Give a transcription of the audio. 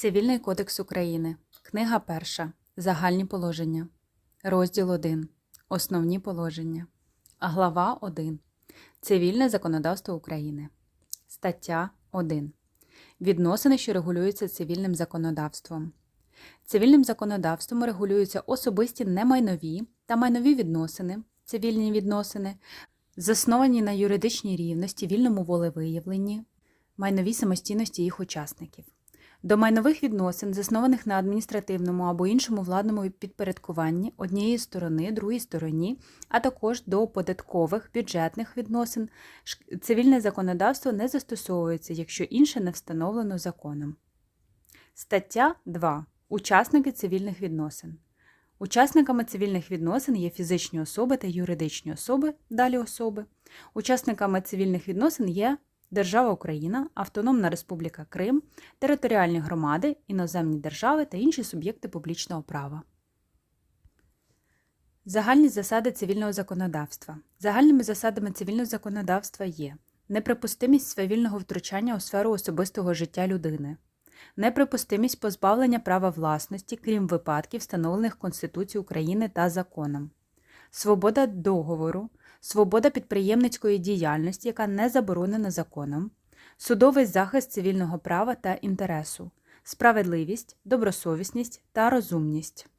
Цивільний кодекс України. Книга 1. Загальні положення. Розділ 1. Основні положення. Глава 1. Цивільне законодавство України. Стаття 1. Відносини, що регулюються цивільним законодавством. Цивільним законодавством регулюються особисті немайнові та майнові відносини, цивільні відносини, засновані на юридичній рівності, вільному волевиявленні, майновій самостійності їх учасників. До майнових відносин, заснованих на адміністративному або іншому владному підпорядкуванні однієї сторони, другій стороні, а також до податкових бюджетних відносин, цивільне законодавство не застосовується, якщо інше не встановлено законом. Стаття 2. Учасники цивільних відносин. Учасниками цивільних відносин є фізичні особи та юридичні особи, далі особи. Учасниками цивільних відносин є Держава Україна, Автономна Республіка Крим, територіальні громади, іноземні держави та інші суб'єкти публічного права. Загальні засади цивільного законодавства. Загальними засадами цивільного законодавства є неприпустимість свавільного втручання у сферу особистого життя людини, неприпустимість позбавлення права власності, крім випадків, встановлених Конституцією України та законом, свобода договору, свобода підприємницької діяльності, яка не заборонена законом, судовий захист цивільного права та інтересу, справедливість, добросовісність та розумність.